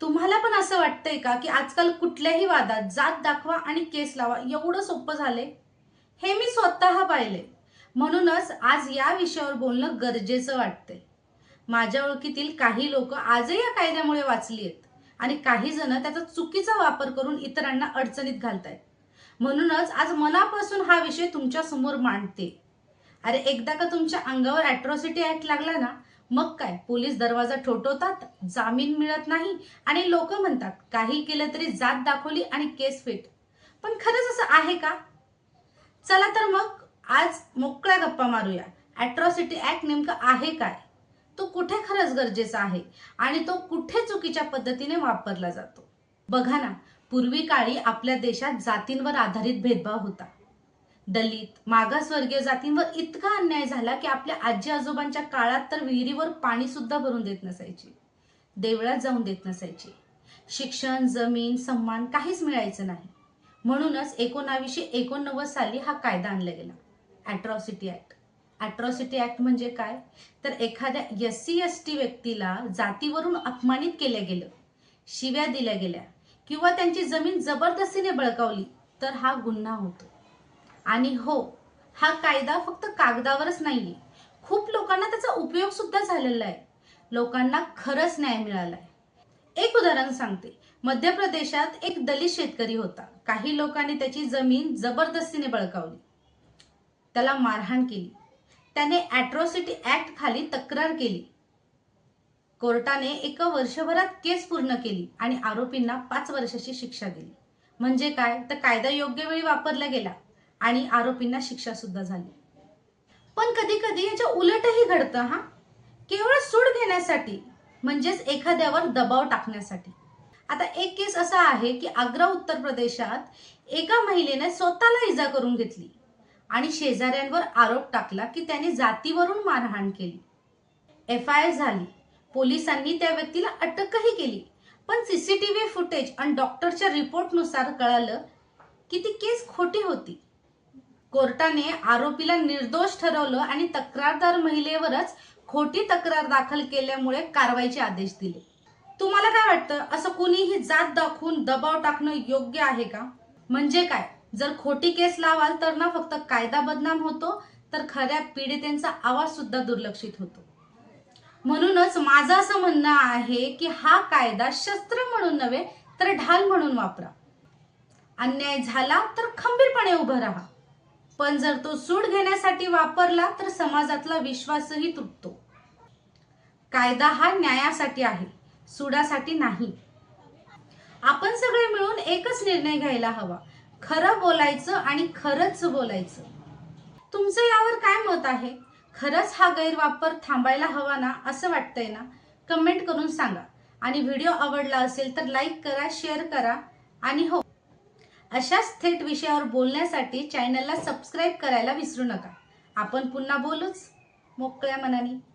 तुम्हाला पण असं वाटतंय का की आजकाल कुठल्याही वादात जात दाखवा आणि केस लावा एवढं सोपं झाले हे मी स्वतः पाहिले म्हणूनच आज या विषयावर बोलणं गरजेचं वाटतंय. माझ्या ओळखीतील काही लोक आजही या कायद्यामुळे वाचली आहेत आणि काही जण त्याचा चुकीचा वापर करून इतरांना अडचणीत घालतायत. म्हणूनच आज मनापासून हा विषय तुमच्यासमोर मांडते. अरे एकदा का तुमच्या अंगावर अॅट्रॉसिटी ऍक्ट लागला ना मग काय? पोलीस दरवाजा ठोठवतात जामीन मिळत नाही आणि लोक म्हणतात काही केलं तरी जात दाखवली आणि केस फिट. पण खरंच असं आहे का? चला तर मग आज मोकळ्या गप्पा मारूया. अॅट्रॉसिटी ऍक्ट नेमकं आहे काय? तो कुठे खरंच गरजेचा आहे? आणि तो कुठे चुकीच्या पद्धतीने वापरला जातो? बघा ना पूर्वी काळी आपल्या देशात जातींवर आधारित भेदभाव होता. दलित मागासवर्गीय जातींवर इतका अन्याय झाला की आपल्या आजी आजोबांच्या काळात तर विहिरीवर पाणी सुद्धा भरून देत नसायची. देवळात जाऊन देत नसायची. शिक्षण जमीन सन्मान काहीच मिळायचं नाही. म्हणूनच एकोणावीसशे एकोणनव्वद साली हा कायदा आणला गेला. अॅट्रॉसिटी ऍक्ट अॅट्रॉसिटी ऍक्ट म्हणजे काय? तर एखाद्या एस सी एस टी व्यक्तीला जातीवरून अपमानित केलं गेलं शिव्या दिल्या गेल्या किंवा त्यांची जमीन जबरदस्तीने बळकावली तर हा गुन्हा होतो. आणि हो हा कायदा फक्त कागदावरच नाहीये. खूप लोकांना त्याचा उपयोग सुद्धा झालेला आहे. लोकांना खरंच न्याय मिळालाय. एक उदाहरण सांगते. मध्य प्रदेशात एक दलित शेतकरी होता. काही लोकांनी त्याची जमीन जबरदस्तीने बळकावली. त्याला मारहाण केली. त्याने अॅट्रॉसिटी ऍक्ट खाली तक्रार केली. कोर्टाने एका वर्षभरात केस पूर्ण केली आणि आरोपींना पाच वर्षाची शिक्षा दिली. म्हणजे काय? तर कायदा योग्य वेळी वापरला गेला. आणि आरोपींना शिक्षा सुद्धा झाली. पण कधी कधी याच्या उलटही घडतं हा. केवळ सूड घेण्यासाठी म्हणजेच एखाद्यावर दबाव टाकण्यासाठी. आता एक केस असा आहे की आग्रा उत्तर प्रदेशात एका महिलेने स्वतःला इजा करून घेतली आणि शेजाऱ्यांवर आरोप टाकला की त्याने जातीवरून मारहाण केली. एफ आय आर झाली. पोलिसांनी त्या व्यक्तीला अटकही केली. पण सीसीटीव्ही फुटेज आणि डॉक्टरच्या रिपोर्टनुसार कळालं की ती केस खोटी होती. कोर्टाने आरोपीला निर्दोष ठरवलं आणि तक्रारदार महिलेवरच खोटी तक्रार दाखल केल्यामुळे कारवाईचे आदेश दिले. तुम्हाला काय वाटतं? असं कुणीही जात दाखवून दबाव टाकणं योग्य आहे का? म्हणजे काय? जर खोटी केस लावाल तर ना फक्त कायदा बदनाम होतो तर खऱ्या पीडितेंचा आवाज सुद्धा दुर्लक्षित होतो. म्हणूनच माझं असं म्हणणं आहे की हा कायदा शस्त्र म्हणून नव्हे तर ढाल म्हणून वापरा. अन्याय झाला तर खंबीरपणे उभं राहा. पण जर तो सूड घेण्यासाठी वापरला तर समाजातला विश्वासही तुटतो. कायदा हा न्यायासाठी आहे सुडासाठी नाही. आपण सगळे मिळून एकच निर्णय घ्यायला हवा खरं बोलायचं आणि खरंच बोलायचं. तुमचं यावर काय मत आहे? खरंच हा गैरवापर थांबायला हवा ना असं वाटतंय ना? कमेंट करून सांगा. आणि व्हिडिओ आवडला असेल तर लाईक करा शेअर करा. आणि हो अशाच थेट विषयावर बोलण्यासाठी चॅनलला सबस्क्राईब करायला विसरू नका. आपण पुन्हा बोलूच. मोकळ्या मनाने.